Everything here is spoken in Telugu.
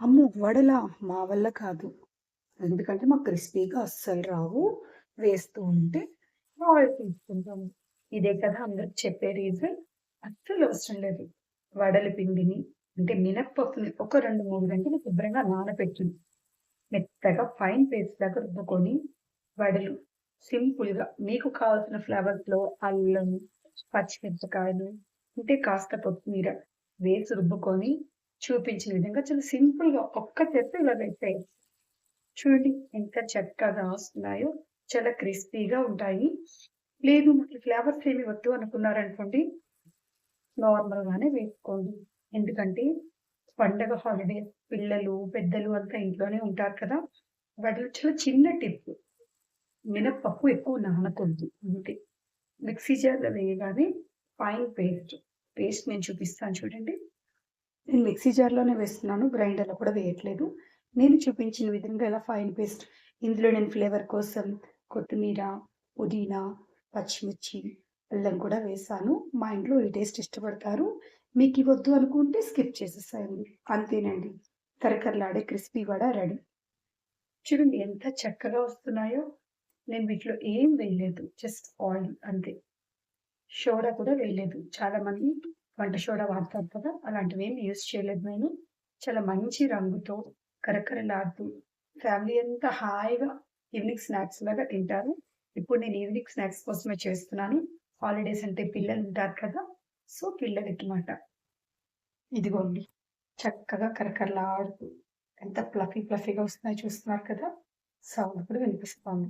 అమ్మో! వడలా? మా వల్ల కాదు. ఎందుకంటే మాకు క్రిస్పీగా అస్సలు రావు. వేస్తూ ఉంటే ఆయిల్ తీసుకుంటాము. ఇదే కదా అందరికి చెప్పే రీజన్. అస్సలు అవసరం లేదు. వడల పిండిని అంటే మినప్పప్పుని ఒక 2, 3 గంటలు శుభ్రంగా నానబెట్టి మెత్తగా ఫైన్ పేస్ట్ దాకా రుబ్బుకొని వడలు సింపుల్‌గా మీకు కావాల్సిన ఫ్లేవర్స్‌లో అల్లం, పచ్చిమిరపకాయలు, అంటే కాస్త కొత్తిమీర వేసి రుబ్బుకొని చూపించిన విధంగా చాలా సింపుల్‌గా ఒక్క చెత్త ఇలా చూడండి ఎంత చక్కగా వస్తున్నాయో. చాలా క్రిస్పీగా ఉంటాయి. లేదు మాకు ఫ్లేవర్స్ ఏమి వద్దు అనుకున్నారనుకోండి నార్మల్‌గానే వేసుకోండి. ఎందుకంటే పండగ హాలిడే పిల్లలు, పెద్దలు అంతా ఇంట్లోనే ఉంటారు కదా! వాటిలో చాలా చిన్న టిప్. మినప్పప్పు ఎక్కువ నానకూడదు అందుకే మిక్సీ జార్‌లో వేయగానే ఫైన్ పేస్ట్. పేస్ట్ నేను చూపిస్తాను చూడండి. నేను మిక్సీ జార్‌లోనే వేస్తున్నాను. గ్రైండర్‌లో కూడా వేయట్లేదు. నేను చూపించిన విధంగా ఇలా ఫైన్ పేస్ట్ ఇందులో నేను ఫ్లేవర్ కోసం కొత్తిమీర, పుదీనా, పచ్చిమిర్చి, అల్లం కూడా వేశాను. మా ఇంట్లో ఈ టేస్ట్ ఇష్టపడతారు. మీకు ఇవ్వద్దు అనుకుంటే స్కిప్ చేసేసాయండి అంతేనండి. కరకరలాడే క్రిస్పీ వడ రెడీ. చూడండి ఎంత చక్కగా వస్తున్నాయో. నేను వీటిలో ఏం వేయలేదు. జస్ట్ ఆయిల్ అంతే. షోడా కూడా వేయలేదు. చాలామంది వంట సోడా వాడతారు కదా! అలాంటివేమి యూజ్ చేయలేదు నేను. చాలా మంచి రంగుతో కరకరలాడుతూ ఫ్యామిలీ అంతా హాయిగా ఈవినింగ్ స్నాక్స్ లాగా తింటారు. ఇప్పుడు నేను ఈవినింగ్ స్నాక్స్ కోసమే చేస్తున్నాను. హాలిడేస్ అంటే పిల్లలు ఉంటారు కదా! సో, పిల్లలకి మాట. ఇదిగోండి. చక్కగా కరకరలాడుతూ ఎంత ప్లఫీ ప్లఫీగా వస్తున్నాయో చూస్తున్నారు కదా! సౌండ్ కూడా వినిపిస్తాను